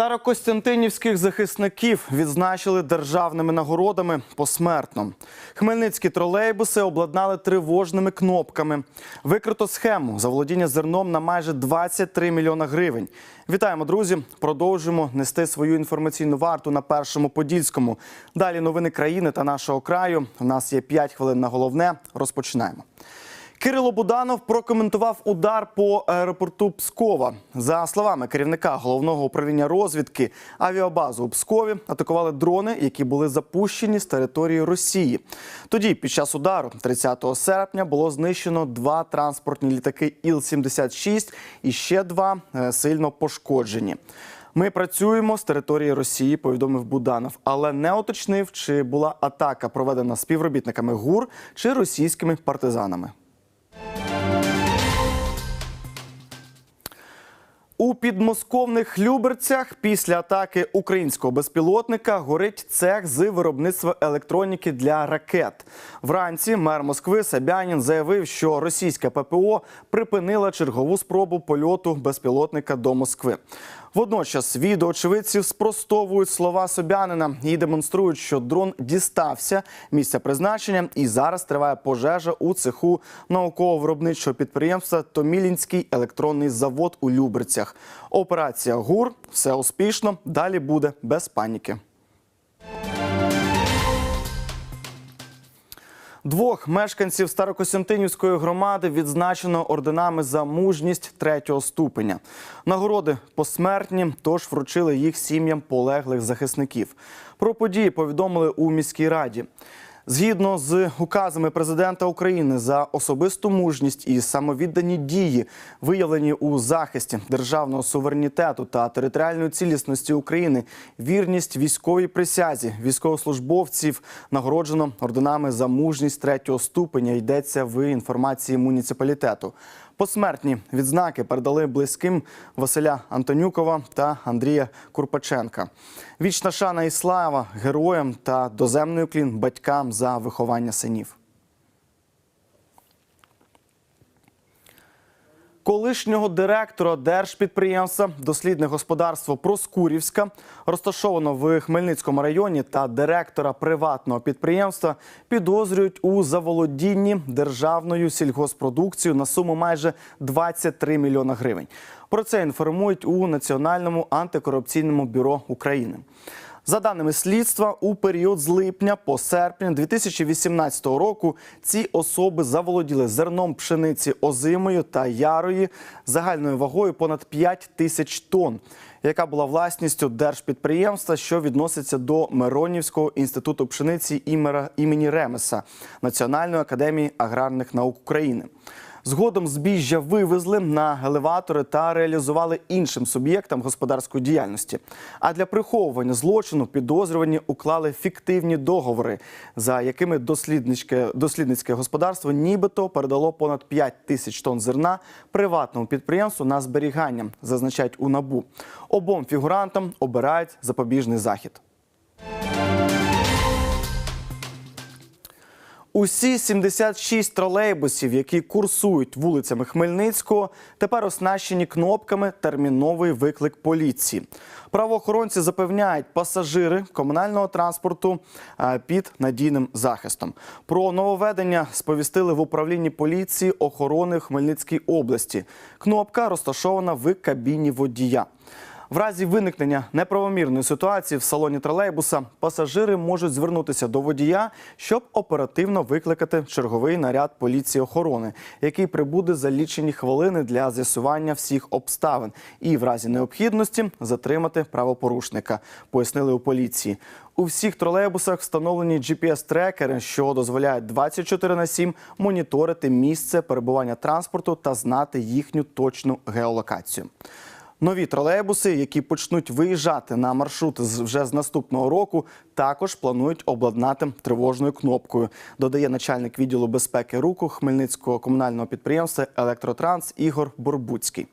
Старокостянтинівських захисників відзначили державними нагородами посмертно. Хмельницькі тролейбуси обладнали тривожними кнопками. Викрито схему заволодіння зерном на майже 23 мільйона гривень. Вітаємо, друзі! Продовжуємо нести свою інформаційну варту на першому подільському. Далі новини країни та нашого краю. У нас є 5 хвилин на головне. Розпочинаємо. Кирило Буданов прокоментував удар по аеропорту Пскова. За словами керівника головного управління розвідки, авіабазу у Пскові атакували дрони, які були запущені з території Росії. Тоді, під час удару, 30 серпня, було знищено два транспортні літаки Іл-76 і ще два е, сильно пошкоджені. Ми працюємо з території Росії, повідомив Буданов, але не уточнив, чи була атака проведена співробітниками ГУР чи російськими партизанами. У підмосковних Люберцях після атаки українського безпілотника горить цех з виробництва електроніки для ракет. Вранці мер Москви Сабянін заявив, що російське ППО припинила чергову спробу польоту безпілотника до Москви. Водночас відео очевидців спростовують слова Собянина і демонструють, що дрон дістався місця призначення, і зараз триває пожежа у цеху науково-виробничого підприємства Томілінський електронний завод у Люберцях. Операція ГУР все успішно. Далі буде без паніки. Двох мешканців Старокостянтинівської громади відзначено орденами за мужність третього ступеня. Нагороди посмертні, тож вручили їх сім'ям полеглих захисників. Про події повідомили у міській раді. Згідно з указами президента України за особисту мужність і самовіддані дії, виявлені у захисті державного суверенітету та територіальної цілісності України, вірність військовій присязі військовослужбовців нагороджено орденами за мужність третього ступеня. Йдеться в інформації муніципалітету. Посмертні відзнаки передали близьким Василя Антонюкова та Андрія Курпаченка. Вічна шана і слава героям та доземний уклін батькам за виховання синів. Колишнього директора держпідприємства Дослідне господарство Проскурівська, розташовано в Хмельницькому районі, та директора приватного підприємства підозрюють у заволодінні державною сільгоспродукцією на суму майже 23 мільйона гривень. Про це інформують у Національному антикорупційному бюро України. За даними слідства, у період з липня по серпня 2018 року ці особи заволоділи зерном пшениці озимою та ярої загальною вагою понад 5 тисяч тонн, яка була власністю держпідприємства, що відноситься до Миронівського інституту пшениці імені Ремеса Національної академії аграрних наук України. Згодом збіжжя вивезли на елеватори та реалізували іншим суб'єктам господарської діяльності. А для приховування злочину підозрювані уклали фіктивні договори, за якими дослідницьке, дослідницьке господарство нібито передало понад 5 тисяч тонн зерна приватному підприємству на зберігання, зазначають у набу. Обом фігурантам обирають запобіжний захід. Усі 76 тролейбусів, які курсують вулицями Хмельницького, тепер оснащені кнопками терміновий виклик поліції. Правоохоронці запевняють, пасажири комунального транспорту е, під надійним захистом. Про нововведення сповістили в управлінні поліції охорони в Хмельницькій області. Кнопка розташована в кабіні водія. В разі виникнення неправомірної ситуації в салоні тролейбуса пасажири можуть звернутися до водія, щоб оперативно викликати черговий наряд поліції охорони, який прибуде за лічені хвилини для з'ясування всіх обставин, і в разі необхідності затримати правопорушника. Пояснили у поліції. У всіх тролейбусах встановлені GPS-трекери, що дозволяють 24 на 7 моніторити місце перебування транспорту та знати їхню точну геолокацію. Нові тролейбуси, які почнуть виїжджати на маршрут вже з наступного року, також планують обладнати тривожною кнопкою. Додає начальник відділу безпеки руху Хмельницького комунального підприємства Електротранс Ігор Борбуцький.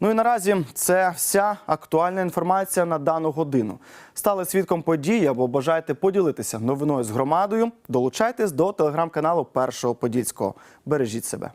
Ну і наразі це вся актуальна інформація на дану годину. Стали свідком події або бажаєте поділитися новиною з громадою. Долучайтесь до телеграм-каналу Першого Подільського. Бережіть себе.